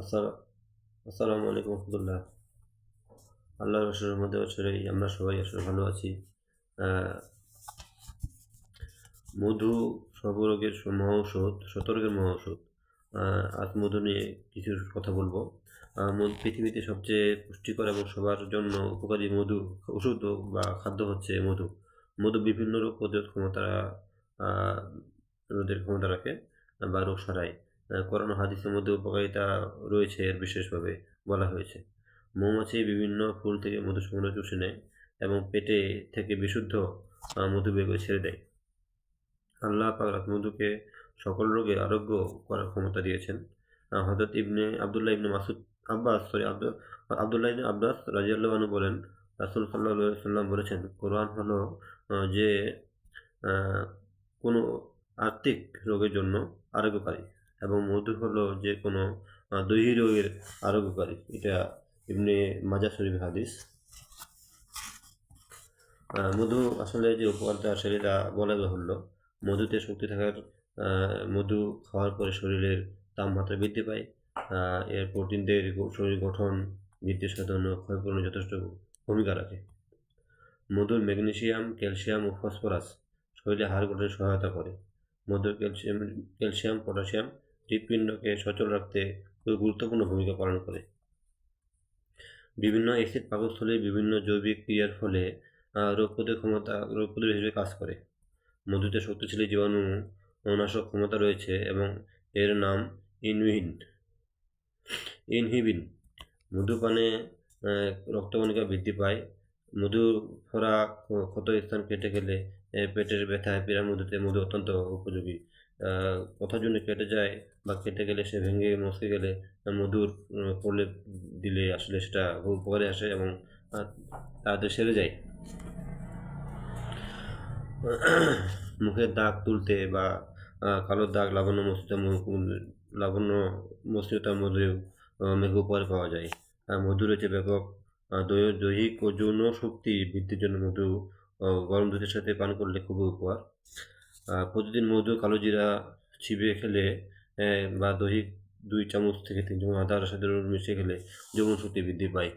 আসসালাম আলাইকুম রহমতুল্লাহ। আল্লাহর রসুলের মধ্যে বছরেই আমরা সবাই আসলে ভালো আছি। মধু সর্বরোগের মহৌষধ শতরোগের মহৌষধ আহ, আজ মধু নিয়ে কিছু কথা বলব। পৃথিবীতে সবচেয়ে পুষ্টিকর এবং সবার জন্য উপকারী মধু ওষুধ বা খাদ্য হচ্ছে মধু। মধু বিভিন্ন রোগ প্রতিরোধ ক্ষমতা রোধের ক্ষমতা রাখে বা রোগ সারায়। কোরআন হাদিসের মধ্যে উপকারিতা রয়েছে এর বিশেষভাবে বলা হয়েছে। মৌমাছি বিভিন্ন ফুল থেকে মধু সংগ্রহ চুষে নেয় এবং পেটে থেকে বিশুদ্ধ মধু বের করে ছেড়ে দেয়। আল্লাহ পাক মধুকে সকল রোগের আরোগ্য করার ক্ষমতা দিয়েছেন। আহ, হযরত ibn Abdullah ibn Masud Abbas sorry Abdul Abdullah ibn Abbas রাজিয়াল্লাহু আনহু বলেন রাসুল আলাইহি সাল্লাম বলেছেন কোরআন হলো যে কোনো আর্থিক রোগের জন্য আরোগ্যকারী। এবং মধু হলো যে কোনো দৈহিক রোগের আরোগ্যকারী। এটা এমনি মাজা শরীফ হাদিস। মধু আসলে যে উপকারিতা সেটা বলা বাহুল্য। মধুতে শক্তি থাকার মধু খাওয়ার পরে শরীরের তাপমাত্রা বৃদ্ধি পায়। এর প্রোটিনদের শরীর গঠন বৃদ্ধি সাধন ও ক্ষয়পূরণে যথেষ্ট ভূমিকা রাখে। মধুর ম্যাগনেশিয়াম ক্যালসিয়াম ও ফসফরাস শরীরে হাড় গঠনে সহায়তা করে। মধুর ক্যালসিয়াম ক্যালসিয়াম পটাশিয়াম হৃৎপিণ্ডকে সচল রাখতে খুব গুরুত্বপূর্ণ ভূমিকা পালন করে। বিভিন্ন অ্যাসিড পাকস্থলীর বিভিন্ন জৈবিক ক্রিয়ার ফলে রোগ প্রতিরোধ ক্ষমতা, রোগ প্রতিরোধ হিসেবে কাজ করে। মধুতে শক্তিশালী জীবাণু নাশক ক্ষমতা রয়েছে এবং এর নাম ইনহিবিন। ইনহিবিন মধুপানে রক্তকণিকা বৃদ্ধি পায়। মধু ফোড়া ক্ষত স্থান কেটে গেলে পেটের ব্যথায় পেরা মধুতে মধু অত্যন্ত উপযোগী। কোথাও যদি কেটে যায় বা কেটে গেলে সে ভেঙে মচকে গেলে মধুর প্রলেপ দিলে আসলে সেটা খুব উপকারে আসে এবং তাড়াতাড়ি সেরে যায়। মুখের দাগ তুলতে বা কালো দাগ লাবণ্য মসৃণতা মু- লাবণ্য মসৃণতা মধু মেঘ উপকার পাওয়া যায়। আর মধু রয়েছে ব্যাপক দৈহিক ও যৌন শক্তি বৃদ্ধির জন্য মধু গরম দুধের সাথে পান করলে খুবই উপকার। প্রতিদিন মধু কালো জিরা চিবিয়ে খেলে বা দহি দুই চামচ থেকে তিন চামচ আদা সাথে মিশিয়ে খেলে যৌন শক্তি বৃদ্ধি পায়।